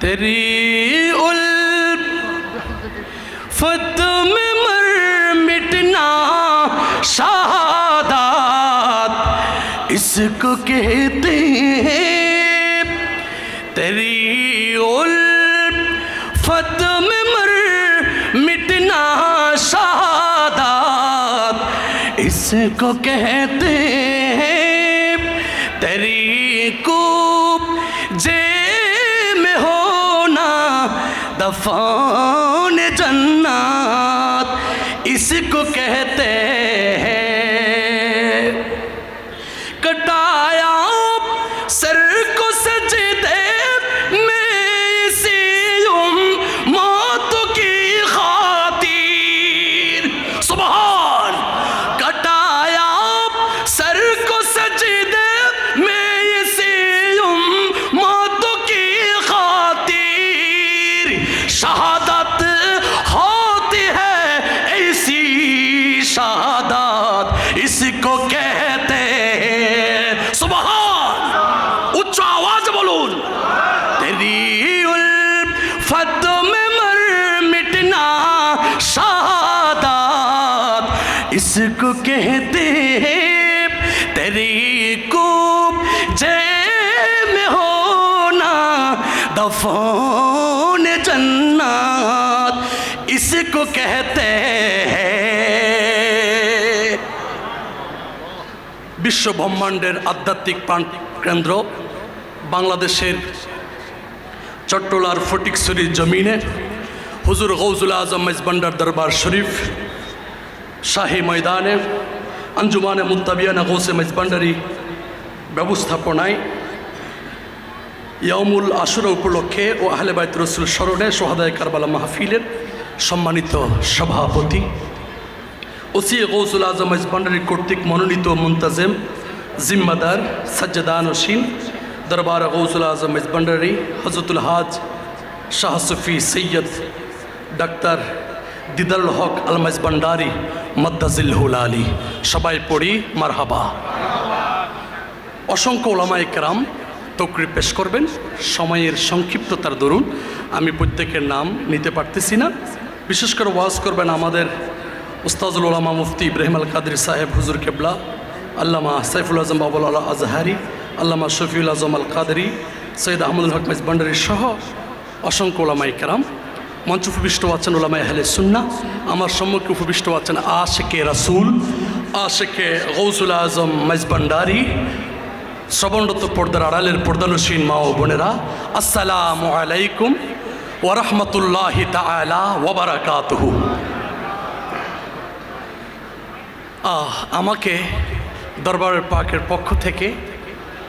तेरी उल्फत में मर मिटना शहादत, इसको कहते हैं तेरी उल्फत में मर मिटना शहादत, इसको कहते हैं the phone. इसको कहते हैं বিশ্ব ব্রহ্মাণ্ডের আধ্যাত্মিক প্রাণ কেন্দ্র বাংলাদেশের চট্টলার ফটিকছড়ির জমিনে হুজুর গৌজুল আজম মেজবান্ডার দরবার শরীফ শাহী ময়দানে আঞ্জুমানে মুতাবিয়ানা গৌসে মেজবান্ডারি ব্যবস্থাপনায় ইয়ামুল আশুরা উপলক্ষে ও আহলে বাইত রসুল স্মরণে সোহাদায় কারবালা মাহফিলের সম্মানিত সভাপতি। ওসি গৌসুল আজম ইসবান্ডারি কর্তৃক মনোনীত মুন্তাজেম, জিম্মাদার সাজ্জাদান ওসিন দরবার গৌসুল আজম ইসবান্ডারি হজরতুল হাজ শাহ সফি সৈয়দ ডাক্তার দিদারুল হক আলমাইজ ভান্ডারি মদ্দাজিল্হুল আলী। সবাই পড়ি, মারহাবা। অসংখ্য ওলামা একরাম তকরি পেশ করবেন। সময়ের সংক্ষিপ্ততার দরুন আমি প্রত্যেকের নাম নিতে পারতেছি না। বিশেষ করে ওয়াজ করবেন আমাদের উস্তাজুল ওলামা মুফতি ইব্রাহিম আল কাদির সাহেব হুজুর কেবলা, আল্লামা সাইফুল আজম বাবুল আল্লাহ আজহারি, আল্লামা শফিউল আজম আল কাদরি, সৈয়দ আহমদুল হক মেজ ভান্ডারি সহ অসংখ্য ওলামা একরাম মঞ্চ উপবিষ্ট আছেন ওলামা আহলে সুন্না আমার সম্মুখে উপবিষ্ট আছেন আশেকে রাসুল, আশেকে গৌসুল আজম মেজবান্ডারি শ্রবণরত পর্দার আড়ালের পর্দানুসীন মা ও বোনেরা, আসসালামু আলাইকুম। ওরহমতুল্লাহি আহ, আমাকে দরবারের পাকের পক্ষ থেকে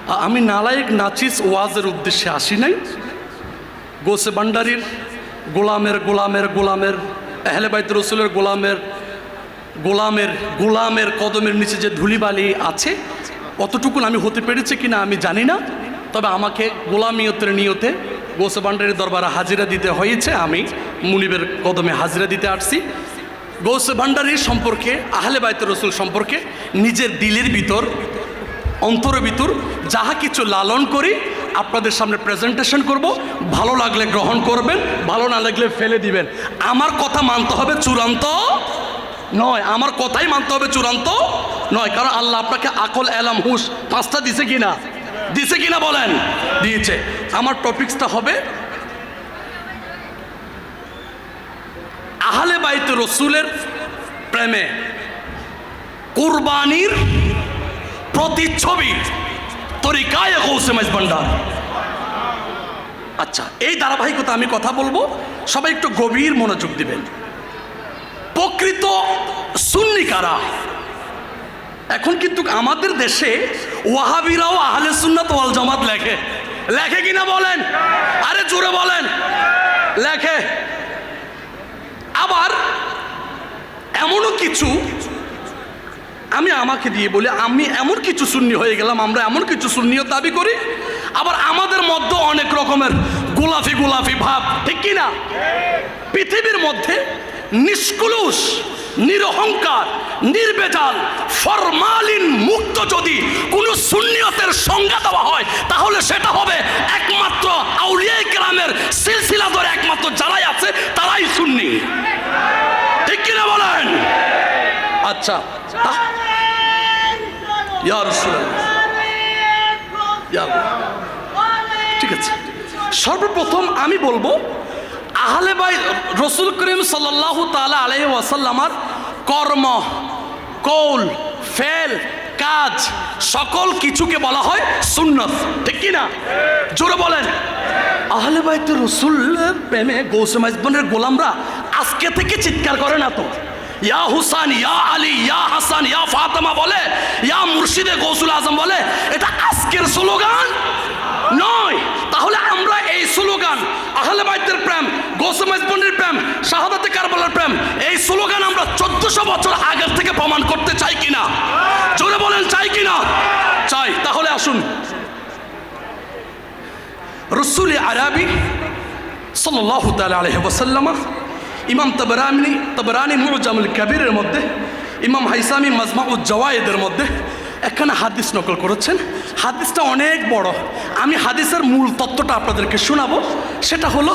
আমি নালায়েক নাচিস ওয়াজের উদ্দেশ্যে আসি নাই। গোসে ভান্ডারির গোলামের গোলামের গোলামের এহলে বাইত রসুলের গোলামের গোলামের গোলামের কদমের নিচে যে ধুলিবালি আছে, অতটুকুন আমি হতে পেরেছি কিনা আমি জানি না। তবে আমাকে গোলামিয়তের নিয়তে গোসে ভান্ডারির দরবারে হাজিরা দিতে হয়েছে, আমি মুনিবের কদমে হাজিরা দিতে আসছি। গৌসে ভান্ডারির সম্পর্কে, আহলে বাইত রসুল সম্পর্কে, নিজের দিলের ভিতর, অন্তরের ভিতর যাহা কিছু লালন করি, আপনাদের সামনে প্রেজেন্টেশন করব। ভালো লাগলে গ্রহণ করবেন, ভালো না লাগলে ফেলে দিবেন। আমার কথা মানতে হবে চূড়ান্ত নয়। আমার কথাই মানতে হবে চূড়ান্ত নয়। কারণ আল্লাহ আপনাকে আকল, এলাম, হুশ, পাঁচটা দিছে কিনা? দিছে কিনা বলেন। দিয়েছে। আমার টপিক্সটা হবে আহলে বাইত রসুলের প্রেমে কুরবানির প্রতিচ্ছবি তরিকায় গৌসে মাইজ ভান্ডার। আচ্ছা এই ধারাবাহিকতা আমি কথা বলব সবাই একটু গভীর মনোযোগ দিবেন। প্রকৃত সুন্নি কারা? এখন কিন্তু আমাদের দেশে ওয়াহাবিরাও আহলে সুন্নাত ওয়াল জামাত লেখে। লেখে কিনা বলেন? আরে জোরে বলেন। লেখে। আবার এমনও কিছু আমি আমাকে দিয়ে বলি, আমি এমন কিছু শূন্য হয়ে গেলাম, আমরা এমন কিছু শূন্য দাবি করি। আবার আমাদের মধ্যে অনেক রকমের গোলাফি গোলাফি ভাব, ঠিক কি না পৃথিবীর মধ্যে নিষ্কুলুষ নিরহংকার, নির্বেজাল, ফরমালিন মুক্ত যদি কোনো শূন্যতের সংজ্ঞা দেওয়া হয়, তাহলে সেটা হবে একমাত্র আউলিয়াই গ্রামের সিলসিলা ধরে একমাত্র যারাই আছে, তারাই শূন্য ঠিক কিনা বলেন? আচ্ছা ঠিক আছে। সর্বপ্রথম আমি বলব আহলে বাই রসুল করিম সাল্লাহ তালা আলহ ওয়াসাল্লামার কর্ম, কৌল, ফেল, কাজ সকল কিছুকে বলা হয় সুন্নত। ঠিক কি না জোরে বলেন। আহলে বাইতে রসুলের প্রেমে গৌসে মাইজবনের গোলামরা আজকে থেকে চিৎকার করে না তো। ইয়া হুসান, ইয়া আলী, ইয়া হাসান, ইয়া ফাতেমা বলে, ইয়া মুর্শিদে গৌসুল আজম বলে, এটা আজকের স্লোগান নয়। তাহলে আমরা এই স্লোগান, আহলে বাইতের প্রেম, গৌসে মাইজবনের প্রেম, শাহাদাতে কারবালার প্রেম, এই স্লোগান আমরা চোদ্দশো বছর আগের থেকে প্রমাণ করতে চাই কিনা? জোরে বলেন, চাই কিনা? চাই। তাহলে আসুন। রসুল আরবি ওয়াসাল্লাম, ইমাম তাবরানি তাবরানি মুজামুল কাবীরের মধ্যে, ইমাম হাইসামি মাজমাউজ জাওয়ায়েদের মধ্যে এখানে হাদিস নকল করেছেন। হাদিসটা অনেক বড়। আমি হাদিসের মূল তত্ত্বটা আপনাদেরকে শোনাবো। সেটা হলো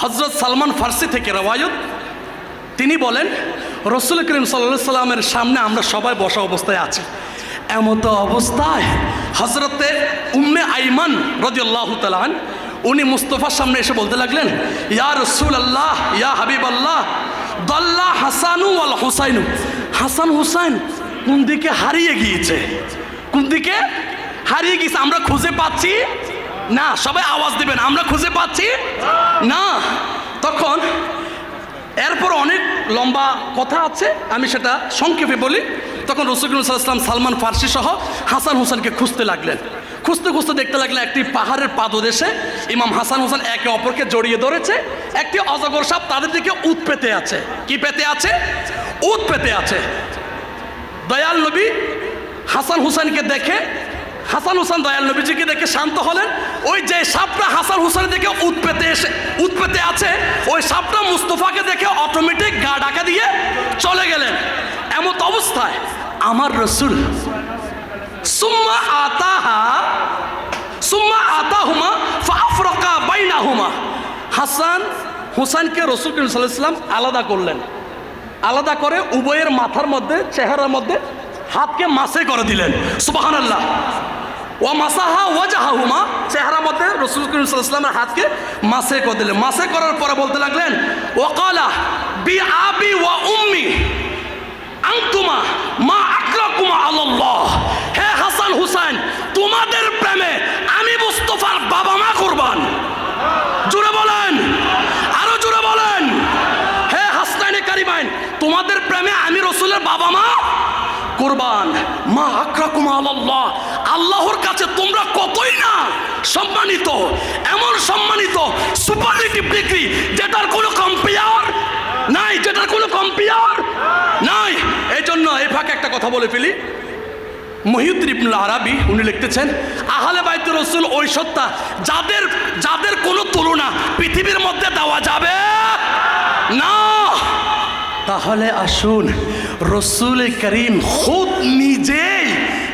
হজরত সালমান ফার্সি থেকে রওয়ায়ত, তিনি বলেন, রসুল করিম সাল্লা সাল্লামের সামনে আমরা সবাই বসা অবস্থায় আছি। এমতো অবস্থায় হজরতে উম্মে আইমান রদিয়াল্লাহ তালান উনি মুস্তফার সামনে এসে বলতে লাগলেন, ইয়া রসুল আল্লাহ ইয়া হাবিব আল্লাহ দল্লা হাসানু আল হুসাইনু। হাসান হুসাইন কোন দিকে হারিয়ে গিয়েছে? কোন দিকে? হারিয়ে গেছে, আমরা খুঁজে পাচ্ছি? না, সবাই আওয়াজ দেবেন, আমরা খুঁজে পাচ্ছি? না। তখন এরপর অনেক লম্বা কথা আছে, আমি সেটা সংক্ষেপে বলি। তখন রসুল সাল্লাম সালমান ফার্সি সহ হাসান হোসেনকে খুঁজতে লাগলেন। খুঁজতে খুঁজতে দেখতে লাগলে একটি পাহাড়ের পাদদেশে ইমাম হাসান হোসেন একে অপরকে জড়িয়ে ধরেছে। একটি অজগর সাপ তাদের দিকে উত পেতে আছে। কি পেতে আছে? উত পেতে আছে। দয়াল নবী হাসান হুসেনকে দেখে হাসান হুসেন দয়াল নবীজিকে দেখে শান্ত হলেন? ওই যে সাপটা হাসান হুসেনের দেখে উৎপেতে এসে উৎপেতে আছে, ওই সাপটা মুস্তফাকে দেখে অটোমেটিক গা ডাকা দিয়ে চলে গেলেন। এমত অবস্থায় আমার রসুল, সুম্মা আতাহা, সুম্মা আতাহুমা ফাফরকা বাইনাহুমা। হাসান হুসাইনকে রসুল করিম সাল্লাহ আলাদা করলেন। আলাদা করে উভয়ের মাথার মধ্যে, চেহারার মধ্যে হাতকে মাসে করে দিলেন। সুবাহান আল্লাহ ও মাসাহা ও জাহাহুমা চেহারার মধ্যে রসুল করিম সাল্লামের হাতকে মাসে করে দিলেন। মাসে করার পরে বলতে লাগলেন ওকালা বি আবি ওয়া উম্মি আংতুমা মা আকরাকুমা আল্লাহ হে হাসান হুসাইন, তোমাদের প্রেমে আমি মুস্তফার বাবা মা করবান। জুড়ে বলেন, আরও জুড়ে বলেন। হে হাসনাইনে কারিমাইন তোমাদের প্রেমে আমি রসুলের বাবা মা কোরবান। মা আকরাকুম আল্লাহ আল্লাহর কাছে তোমরা কতই না সম্মানিত, এমন সম্মানিত সুপারলিটিভ ডিগ্রি যেটার কোনো কম্পেয়ার নাই, যেটার কোনো কম্পেয়ার নাই। এই জন্য এই ফাঁকে একটা কথা বলে ফেলি। মহিউদ্দিন ইবনুল আরাবি, উনি লিখতেছেন, আহলে বাইত রসুল ওই সত্তা যাদের যাদের কোনো তুলনা পৃথিবীর মধ্যে দেওয়া যাবে না। তাহলে আসুন, রসুল করিম খুদ নিজেই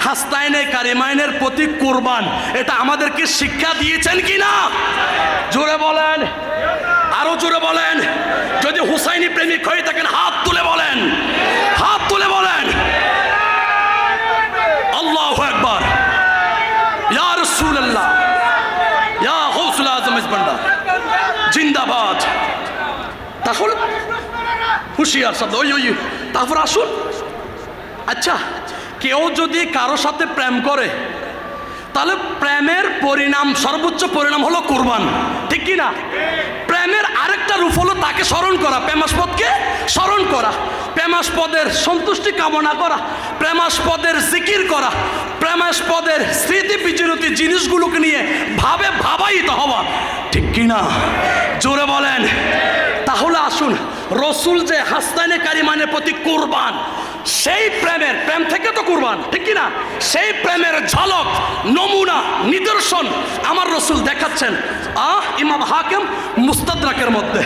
হাস্তাইনে কারিমাইনের প্রতি কোরবান। এটা আমাদেরকে শিক্ষা দিয়েছেন কি না? জোরে বলেন। আরও জোরে বলেন। যদি হুসাইনি প্রেমিক হয়ে থাকেন, হাত তুলে বলেন। হাত তুলে বলেন। আল্লাহ একবার ইয়া রসুল্লাহ ইয়া হৌসুল আজম জিন্দাবাদ। তাহলে হুশিয়ার শব্দ ওই ওই তারপর আসুন। আচ্ছা কেউ যদি কারও সাথে প্রেম করে, তাহলে প্রেমের পরিণাম, সর্বোচ্চ পরিণাম হলো কুরবান। ঠিক কি না? প্রেমের আরেকটা রূপ হলো তাকে স্মরণ করা। প্রেমাস্পদকে স্মরণ করা। প্রেমাস্পদের সন্তুষ্টি কামনা করা। প্রেমাস্পদের জিকির করা। প্রেমাস্পদের স্মৃতি বিচরতি জিনিসগুলোকে নিয়ে ভাবে ভাবাইতে হওয়া। ঠিক কি না? জোরে বলেন। তাহলে আসুন, রসুল যে হাস্তানে কারিমানের প্রতি কুরবান, সেই প্রেমের, প্রেম থেকে তো কুরবান, ঠিক কি না সেই প্রেমের ঝলক, নমুনা, নিদর্শন আমার রসুল দেখাচ্ছেন। আহ, ইমাম হাকিম মুস্তাদ্রাকের মধ্যে।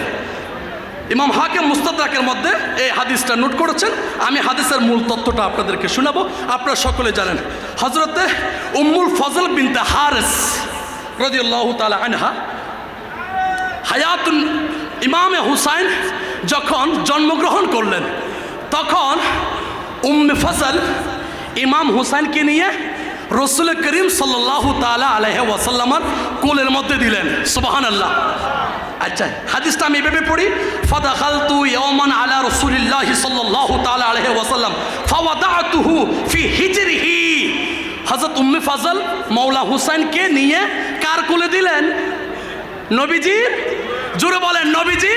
ইমাম হাকিম মুস্তাদ্রাকের মধ্যে এই হাদিসটা নোট করেছেন। আমি হাদিসের মূল তত্ত্বটা আপনাদেরকে শোনাবো। আপনারা সকলে জানেন। হজরতে উম্মুল ফজল বিনতে হারেস রদিয়াল্লাহু তালা আনহা হায়াতুন ইমামে হুসাইন যখন জন্মগ্রহণ করলেন, তখন উম্মে ফসল ইমাম হুসাইনকে নিয়ে রসুল করিম সাল্লাহ তালা আলহ ওয়াসাল্লামার কোলের মধ্যে দিলেন। সুবাহান আল্লাহ আচ্ছা হাদিসটা আমি এভাবে পড়ি, ফাদাখালতু ইয়াওমান আলা রাসূলিল্লাহ সাল্লাল্লাহু তাআলা আলাইহি ওয়াসাল্লাম, ফাওয়াদাতুহু ফি হিজরিহি। হযরত উম্মে ফাজল মাওলা হুসাইনকে নিয়ে কার কোলে দিলেন? নবীজির জোরে বলেন, নবীজি।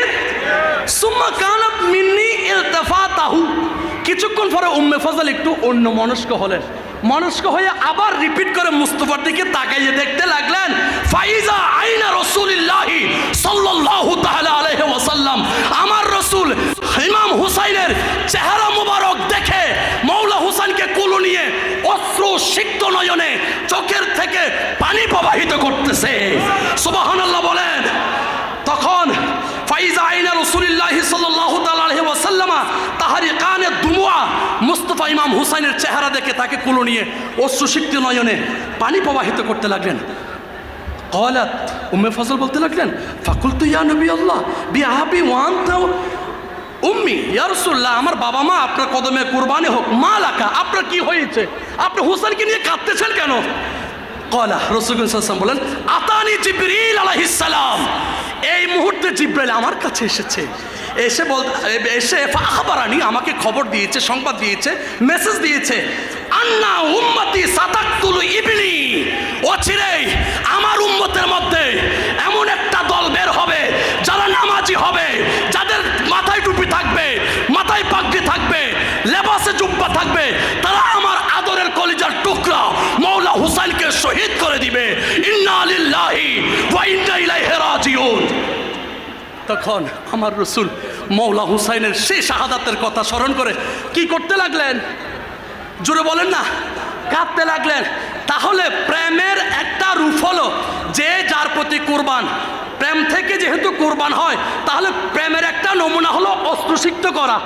সুম্মা কানাত মিন্নি ইলতাফাতাহু। কিছুক্ষণ পরে উম্মে ফজল একটু অন্য মনস্ক হলেন। মনস্ক হয়ে আবার রিপিট করে মুস্তফার দিকে তাকাইয়ে দেখতে লাগলেন, ফাইজা আইনা রসুলিল্লাহি সাল্লাল্লাহু তাআলা আলাইহি ওয়াসাল্লাম। আমার রসুল ইমাম হুসাইনের চেহারা মুবারক দেখে মৌলা হুসাইনকে কুলো নিয়ে অস্ত্র সিক্ত নয়নে চোখের থেকে পানি প্রবাহিত করতেছে সুবহানাল্লাহ বলেন তখন ফাইজা আইনা রসুলিল্লাহি সাল্লাল্লাহু তাআলা আলাইহি ওয়াসাল্লামা তাহারি কানে দুমুয়া মুস্তফা ইমাম হুসাইনের চেহারা দেখে তাকে কুলো নিয়ে অশ্রুসিক্ত নয়নে পানি প্রবাহিত করতে লাগলেন। কলাত, উম্মে ফজল বলতে লাগলেন ফাকুল তু ইয়া নবী আল্লাহ বি আহাবি ওয়ান তাও উম্মি ইয়ারসুল্লাহ আমার বাবা মা আপনার কদমে কুরবানি হোক, মা লাকা, আপনার কি হয়েছে? আপনি হুসাইনকে নিয়ে কাঁদতেছেন কেন? কলা রসুগুলাম বলেন, আতানি জিব্রিল আলাহিসাল্লাম এই মুহূর্তে জিব্রাইল আমার কাছে এসেছে। এসে বল এসে আখবরানি আমাকে খবর দিয়েছে, সংবাদ দিয়েছে মেসেজ দিয়েছে। আন্না উম্মতি সাতাক্তুল ইবনি অচিরেই আমার উম্মতের মধ্যে এমন একটা দল বের হবে, যারা নামাজি হবে, যাদের মাথায় টুপি থাকবে, মাথায় পাগড়ি থাকবে, লেবাসে জুব্বা থাকবে, তারা আমার আদরের কলিজার টুকরা মৌলা হুসাইনকে শহীদ করে দিবে। ইন্না আলিল্লাহি ওয়া ইন্না ইলাইহি রাজিউন। তখন আমার রসুল মৌলা হুসাইনের সেই শাহাদাতের কথা স্মরণ করে কি করতে লাগলেন? জোরে বলেন না, কাঁদতে লাগলেন। তাহলে প্রেমের একটা রূপ হলো যে যার প্রতি কোরবান। প্রেম থেকে যেহেতু কোরবান হয়, তাহলে প্রেমের একটা নমুনা হলো অস্ত্রসিক্ত করা।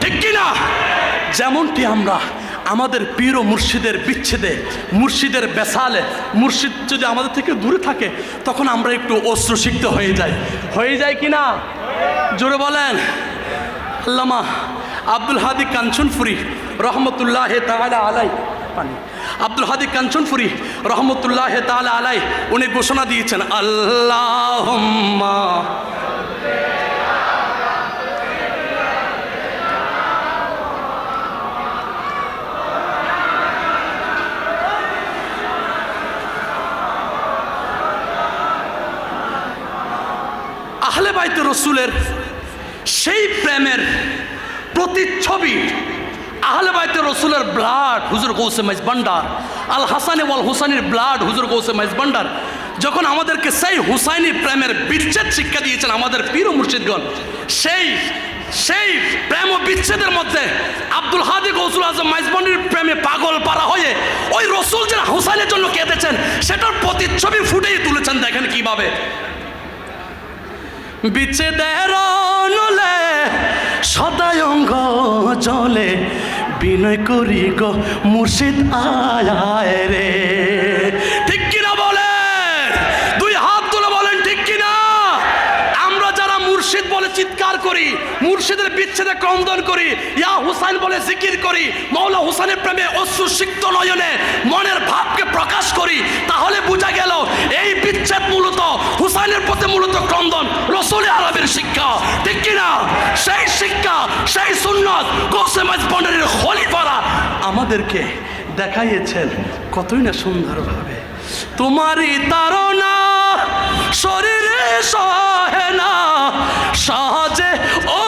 ঠিক কি না যেমনটি আমরা আমাদের পীর ও মুর্শিদের বিচ্ছেদে, মুর্শিদের বেসালে, মুর্শিদ যদি আমাদের থেকে দূরে থাকে, তখন আমরা একটু অস্ত্রসিক্ত হয়ে যাই। হয়ে যায় কি না? জোরে বলেন। আল্লামা আব্দুল হাদি কাঞ্চনপুরি রহমতুল্লাহ তাআলা আলাই পানি। আব্দুল হাদি কাঞ্চনপুরি রহমতুল্লাহ তাআলা আলাই উনি ঘোষণা দিয়েছেন আল্লাহ আহলে বাইতে রসুলের সেই প্রেমের প্রতিচ্ছবি আহলে বাইতে রসুলের ব্লাড হুজুর গৌসে মাইজ ভান্ডার, আল হাসানে ওয়াল হুসানির ব্লাড হুজুর গৌসে মাইজ ভান্ডার, যখন আমাদেরকে সেই হুসাইনি প্রেমের বিচ্ছেদ শিক্ষা দিয়েছেন আমাদের পীর মুর্শিদগণ, সেই সেই প্রেম বিচ্ছেদের মধ্যে আব্দুল হাদি গৌসুল আজম মাইজবন্ডির প্রেমে পাগল পারা হয়ে ওই রসুল যেন হুসাইনের জন্য কেঁদেছেন, সেটার প্রতিচ্ছবি ফুটেই তুলেছেন, দেখেন কীভাবে? বিচ্ছেদের নলে সদায় অঙ্গ জলে বিনয় করি গো মুর্শিদ আয় রে। ঠিক কিনা বলেন? দুই হাত তুলে বলেন, ঠিক কিনা? আমরা যারা মুর্শিদ বলে চিৎকার করি, মুর্শিদের বিচ্ছেদে ক্রন্দন করি, ইয়া হুসাইন বলে জিকির করি মৌলা হুসাইনের প্রেমে অশ্রুসিক্ত নয়নে মনের ভাবকে প্রকাশ করি, তাহলে বোঝা গেল এই বিচ্ছেদ মূলত, হুসাইনের প্রতি মূলত ক্রন্দন। রসুল আরবের শিক্ষা। ঠিক কিনা? সেই শিক্ষা, সেই সুন্নত গোসেমাজ বন্ডারের খলিফারা আমাদেরকে দেখাইয়েছেন কতই না সুন্দরভাবে। তোমারই তারা শরীরে সহে না, সাহায্যে ও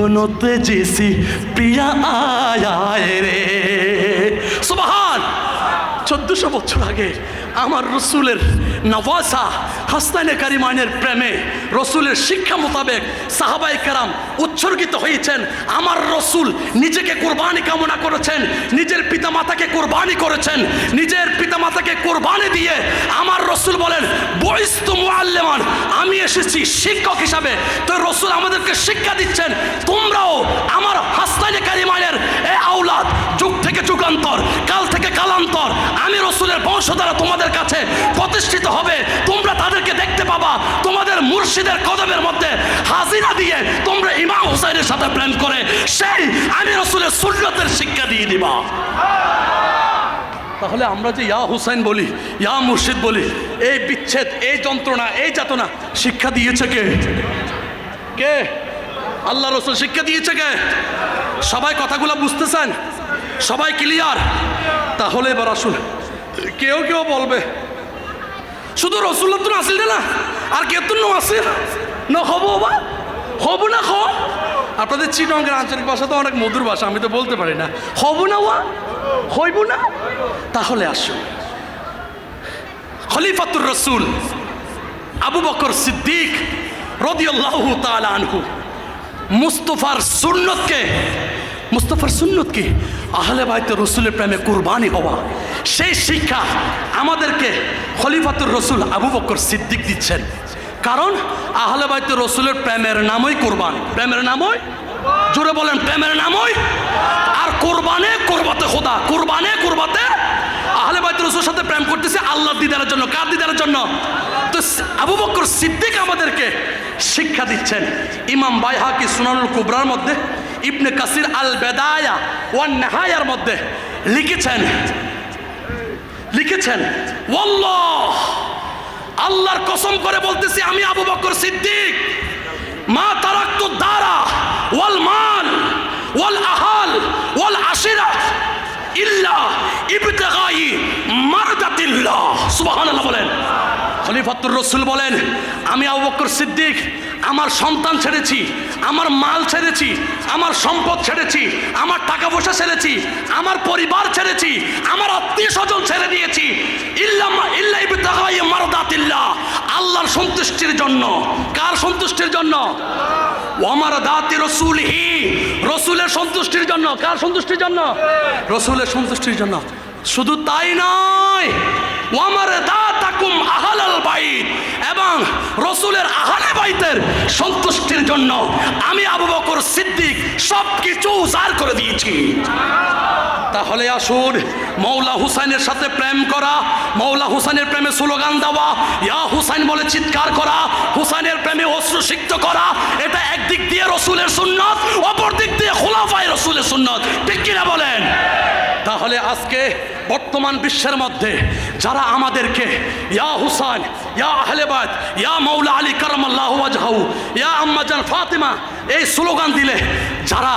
জীবনতে যেসি প্রিয়া আয় রে। সুবহান! চোদ্দশো বছর আগে আমার রসুলের নওয়াসা হাস্তানে কারিমানের প্রেমে রসুলের শিক্ষা মোতাবেক সাহাবাই কারাম উৎসর্গিত হয়েছেন। আমার রসুল নিজেকে কোরবানি কামনা করেছেন, নিজের পিতামাতাকে কোরবানি করেছেন, নিজের পিতামাতাকে কোরবানি দিয়ে আমার রসুল বলেন বয়স্ত মুআল্লেমান, আমি এসেছি শিক্ষক হিসাবে। তো রসুল আমাদেরকে শিক্ষা দিচ্ছেন, তোমরাও আমার হাস্তানে কারিমানের এ আওলাদ থেকে কাল থেকে কালান্তর। আমি রসুলের বংশধারা তোমাদের কাছে প্রতিষ্ঠিত হবে। তোমরা তাদেরকে দেখতে পাবা। তোমাদের মুর্শিদের কদমের মধ্যে হাজিরা দিয়ে তোমরা ইমাম হুসাইনের সাথে প্রেম করে, সেই আমি রসুলের সুন্নতের শিক্ষা দিয়ে দিবা। তাহলে আমরা যে ইয়া হুসাইন বলি, ইয়া মুর্শিদ বলি, এই বিচ্ছেদ, এই যন্ত্রণা, এই যাতনা, শিক্ষা দিয়েছে কে? কে? আল্লাহ রসুল শিক্ষা দিয়েছে কে? সবাই কথাগুলো বুঝতেছেন? সবাই ক্লিয়ার তাহলে এবার আসুন। কেউ কেউ বলবে, শুধু রসুল্লাহ তো আসিল না, আর কে তো আসিল না হব বা? হব না হ? আপনাদের চিটঙ্গের আঞ্চলিক ভাষা তো অনেক মধুর ভাষা, আমি তো বলতে পারি না। হব না ওয়া? হইব না? তাহলে আসুন। খলিফাতুর রসুল আবু বকর সিদ্দিক রদিয়াল্লাহু তাআলা আনহু মুস্তফার সুন্নতকে মুস্তফার সুন্নতকে আহলে বাইতে রসুলের প্রেমে কুরবানি হওয়া। সেই শিক্ষা আমাদেরকে খলিফাতুর রসুল আবু বকর সিদ্দিক দিচ্ছেন। কারণ আহলে বাইতে রসুলের প্রেমের নামই কোরবান। প্রেমের নামই? জোরে বলেন, প্রেমের নামই? আর কোরবানে কোরবাতে খোদা, কোরবানে কোরবাতে আহলে বাইত রসুলের সাথে প্রেম করতেছে আল্লাহ দিদারের জন্য। কার দিদারের জন্য? তো আবু বকর সিদ্দিক আমাদেরকে শিক্ষা দিচ্ছেন। ইমাম বাইহাকি সুনানুল কুবরার মধ্যে ইবনে কাসির আল বেদায়া ওয়ান নেহায়ার মধ্যে লিখেছেন লিখেছেন, ওয়াল্লাহ, আল্লাহর কসম করে বলতেছি আমি আবু বকর সিদ্দিক। মা তারাক্তু দারা ওয়াল মাল ওয়াল আহাল ওয়াল আশিরা ইল্লা ইবতিগাই মারদাতিল্লাহ। সুবহানাল্লাহ বলেন। খলিফাতুর রসুল বলেন, আমি আবু বকর সিদ্দিক, আমার সন্তান ছেড়েছি, আমার মাল ছেড়েছি, আমার সম্পদ ছেড়েছি, আমার টাকা পয়সা ছেড়েছি, আমার পরিবার ছেড়েছি, আমার আত্মীয় স্বজন ছেড়ে দিয়েছি। ইল্লামা ইল্লা ইবতিগাই মারদাতিল্লাহ, আল্লাহর সন্তুষ্টির জন্য। কার সন্তুষ্টির জন্য? ওমার দাতি রসুল হি রসুলের সন্তুষ্টির জন্য। কার সন্তুষ্টির জন্য? রসুলের সন্তুষ্টির জন্য। শুধু তাই নয় ওয়ামার দাতাকুম আহালাল বাইত, এবং রসুলের আহালে বাইতের সন্তুষ্টির জন্য আমি আবু বকর সিদ্দিক সব কিছু উজাড় করে দিয়েছি। তাহলে আসুন, মৌলা হুসাইনের সাথে প্রেম করা, মৌলা হুসাইনের প্রেমে স্লোগান দেওয়া, ইয়া হুসাইন বলে চিৎকার করা, হুসাইনের প্রেমে অস্ত্র সিক্ত করা, এটা একদিক দিয়ে রসুলের সুন্নত অপর দিক দিয়ে খোলাফায় রসুলের সুন্নত। ঠিক কিনা বলেন? তাহলে আজকে বর্তমান বিশ্বের মধ্যে যারা আমাদেরকে, ইয়া হুসাইন, ইয়া আহলেবাদ ইয়া মৌলা আলী করমাল্লাহ ওয়াজহাউ ইয়া আম্মাজান ফাতিমা, এই স্লোগান দিলে যারা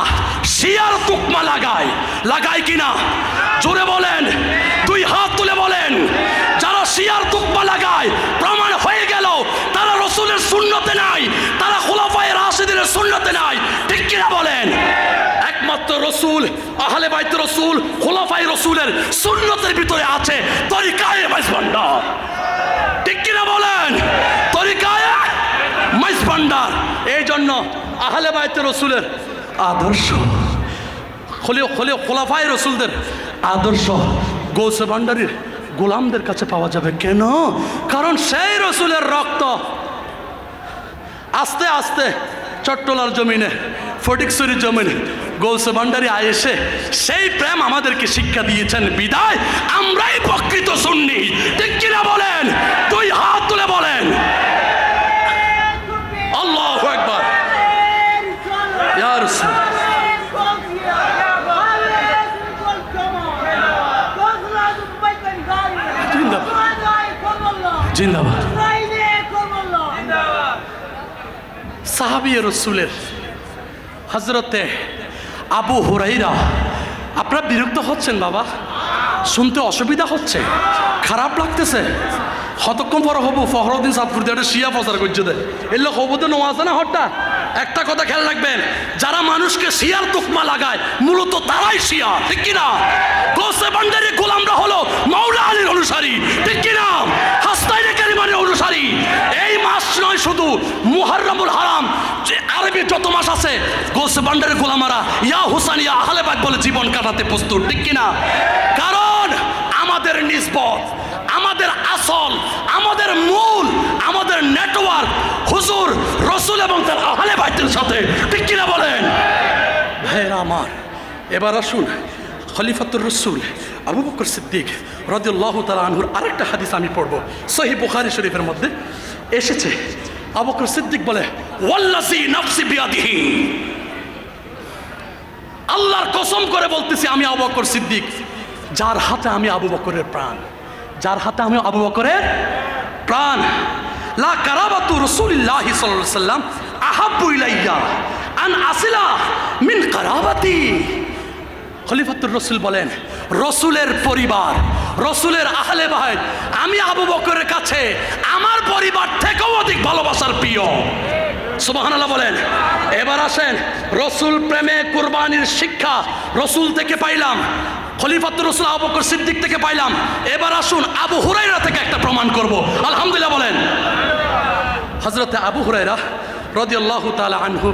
শিয়ার তুকমা লাগায় লাগায় কিনা? জোরে বলেন, দুই হাত তুলে বলেন, যারা শিয়ার তুকমা লাগায়, প্রমাণ হয়ে গেল, তারা রসুলের শূন্যতে নাই, তারা খোলাফায় রাশিদের শূন্যতে নাই, ঠিক কিনা বলেন? রসুল, আহলে বাইত রসুল খোলাফাই রসুলের সুন্নতের ভিতরে আছে তরিকায় মাইজ ভান্ডার ঠিক কিনা বলেন? তরিকায় মাইজ ভান্ডার এই জন্য আহলে বাইত রসুলের আদর্শ খলিও খোলাফাই রসুলদের আদর্শ গৌসে ভান্ডারির গোলামদের কাছে পাওয়া যাবে। কেন? কারণ সেই রসুলের রক্ত আস্তে আস্তে চট্টলার জমিনে ফটিকসুরির জমিনে গৌসে ভান্ডারি এসে সেই প্রেম আমাদেরকে শিক্ষা দিয়েছেন, বিদায়, আমরাই প্রকৃত শুননি ঠিক কিনা বলেন? দুই হাত তুলে বলেন। একবার। জিন্দাবাদ। সাহাবি রসুলের হজরতে আবু হুরাইরা, আপনারা বিরক্ত হচ্ছেন বাবা? শুনতে অসুবিধা হচ্ছে, খারাপ লাগতেছে। কতক্ষণ পর হব ফহরুদ্দিন সাতপুর দিয়ে শিয়া প্রচার করছে দে। এলে হব তো নোয়াছে না হট্টা একটা কথা খেয়াল রাখবেন, যারা মানুষকে শিয়ার তুকমা লাগায়, মূলত তারাই শিয়া, ঠিক কিনা গোসে বান্ডারি গোলামরা হলো মাওলা আলীর অনুসারী, ঠিক কিনা হাস্তাইনে কারিমানের অনুসারী। মাস নয়, শুধু মুহাররমুল হারাম। যে আরবি যত মাস আছে, গোসে বান্ডারি গোলামারা, ইয়া হুসান ইয়া আহলেবাগ বলে জীবন কাটাতে প্রস্তুত, ঠিক কিনা কারণ আমাদের নিসবত, আমাদের আসল, আমাদের মূল, আমাদের নেটওয়ার্ক, হুজুর, রসুল এবং তার আহলে বাইতের সাথে, ঠিক কিনা বলেন? ভাইয়েরা আমার, এবার আসুন, খলিফাতুর রসুল আবু বকর সিদ্দিক রদিউল্লাহ তালা আনহুর আরেকটা হাদিস আমি পড়ব সহি বুখারি শরীফের মধ্যে। এসেছে। আবু বকর সিদ্দিক বলে ওয়াল্লাসি নাফসি বিয়াদিহি। আল্লাহর কসম করে বলতেছি, আমি আবু বকর সিদ্দিক। যার হাতে আমি আবু বকরের প্রাণ। যার হাতে আমি আবু বকরের প্রাণ। লা কারাবাতু রাসূলিল্লাহি সাল্লাল্লাহু আলাইহি সাল্লাম আহাব্বু ইলাইয়া আন আসিলা মিন কারাবাতি। খলিফাতুর রসুল বলেন, রসুলের পরিবার, রসুলের আহলে ভাই আমি আবু বকরের কাছে আমার পরিবার থেকেও অধিক ভালোবাসার প্রিয়। সুবহানাল্লাহ বলেন। এবার আসেন, রসুল প্রেমে কুরবানির শিক্ষা রসুল থেকে পাইলাম, খলিফাতুর রসুল আবু বকর সিদ্দিক থেকে পাইলাম। এবার আসুন, আবু হুরাইরা থেকে একটা প্রমাণ করব। আলহামদুলিল্লাহ বলেন। হজরতে আবু হুরাইরা রদিয়াল্লাহু তাআলা আনহু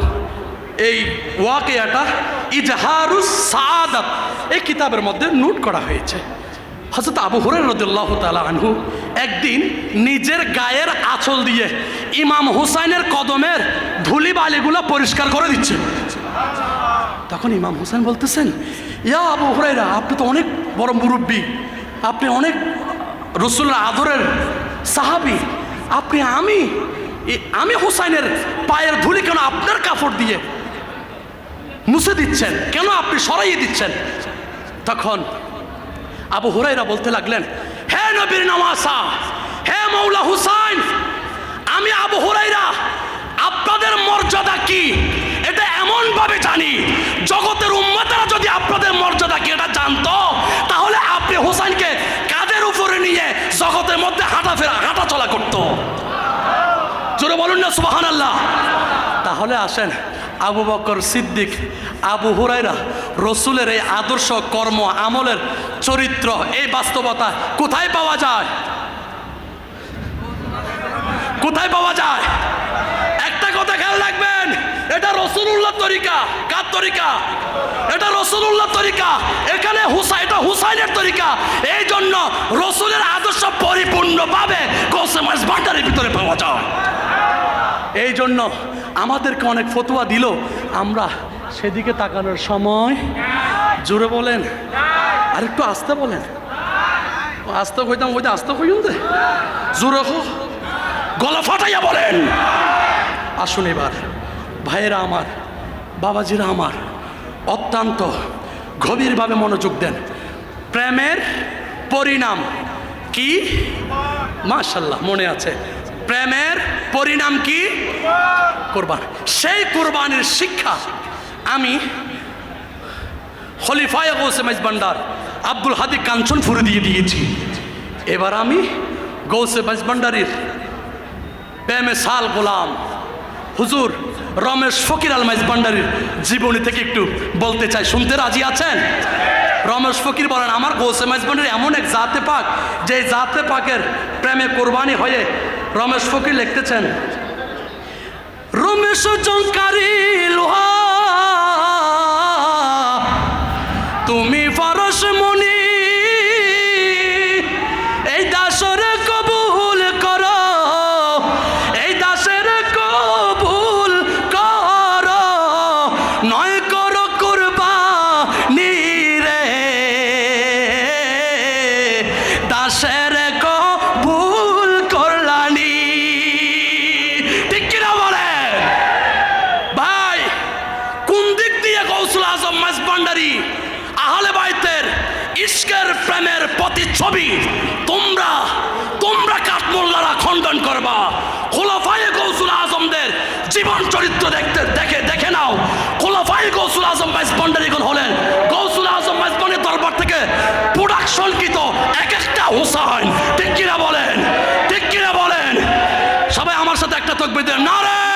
এই ওয়াকিয়াটা ইজহারুস সাআদাত। এই কিতাবের মধ্যে নোট করা হয়েছে। হজরত আবু হুরাইরা রাদিয়াল্লাহু তালা আনহু একদিন নিজের গায়ের আঁচল দিয়ে ইমাম হুসাইনের কদমের ধুলি বালিগুলো পরিষ্কার করে দিচ্ছে। তখন ইমাম হুসাইন বলতেছেন, ইয়া আবু হুরাইরা আপনি তো অনেক বড় মুরব্বী, আপনি অনেক রসুল্লাহ আদরের সাহাবি, আপনি আমি আমি হুসাইনের পায়ের ধুলি কেন আপনার কাপড় দিয়ে মুছে দিচ্ছেন। কেন আপনি সরাইয়ে দিচ্ছেন? তখন আবু হুরাইরা বলতে লাগলেন, হে নবীর নওয়াসা হে মৌলা হুসাইন, আমি আবু হুরাইরা আপনাদের মর্যাদা কি? এটা এমন ভাবে জানি, জগতের উম্মতেরা যদি আপনাদের মর্যাদা কি এটা জানতো, তাহলে আপনি হুসাইনকে কাদের উপরে নিয়ে জগতের মধ্যে হাঁটাফেরা হাঁটা চলা করতো? জোরে বলুন না সুবাহান আল্লাহ তাহলে আসেন আবু বকর সিদ্দিক, আবু হুরাইরা রসুলের এই আদর্শ কর্ম আমলের চরিত্র, এই বাস্তবতা কোথায় পাওয়া যায়? কোথায় পাওয়া যায়? একটা কথা খেয়াল রাখবেন, এটা রসুল্লাহ তরিকা। কার তরিকা? এটা রসুল্লাহ তরিকা। এখানে হুসাই এটা হুসাইনের তরিকা। এই জন্য রসুলের আদর্শ পরিপূর্ণভাবে গোসে মাস ভান্ডারের ভিতরে পাওয়া যায়। এই জন্য আমাদেরকে অনেক ফতুয়া দিল। আমরা সেদিকে তাকানোর সময় জোরে বলেন। আর একটু আস্তে বলেন। আস্তে কইতাম, ওইটা আস্তে কইুন দে। জোরে হো গলা ফাটাইয়া বলেন। আসুন এবার। ভাইয়েরা আমার, বাবাজিরা আমার, অত্যন্ত গভীরভাবে মনোযোগ দেন। প্রেমের পরিণাম কি? মাশাল্লাহ, মনে আছে। প্রেমের পরিণাম কি? কোরবান। সেই কোরবানির শিক্ষা আমি খলিফায় গৌসে মাইজ ভান্ডার আব্দুল হাদি কাঞ্চন ফুরে দিয়ে দিয়েছি। এবার আমি গৌসে ভান্ডারির প্রেমে সাল গোলাম, হুজুর রমেশ ফকির আল মাইজ ভান্ডারির জীবনী থেকে একটু বলতে চাই। শুনতে রাজি আছেন? রমেশ ফকির বলেন, আমার গৌসে মাইজ ভান্ডারি এমন এক জাতে পাক, যে জাতে পাকের প্রেমে কোরবানি হয়ে রমেশ ফকির লিখতেছেন রমেশ জঙ্কারি লোহা তুমি ফরস মনি প্রতিচ্ছবি তোমরা তোমরা কাঠমোল্লারা খণ্ডন করবা। খোলাফায়ে গৌসুল আজমদের জীবন চরিত্র দেখতে, দেখে দেখে নাও। খোলাফায়ে গৌসুল আজম মাইস ভান্ডারিগণ হলেন। গৌসুল আজম মাইস ভান্ডারি দরবার থেকে প্রোডাকশন কৃত এক একটা হুসাইন। ঠিক কিনা বলেন? ঠিক কিনা বলেন? সবাই আমার সাথে একটা তকবি দেন। নারে!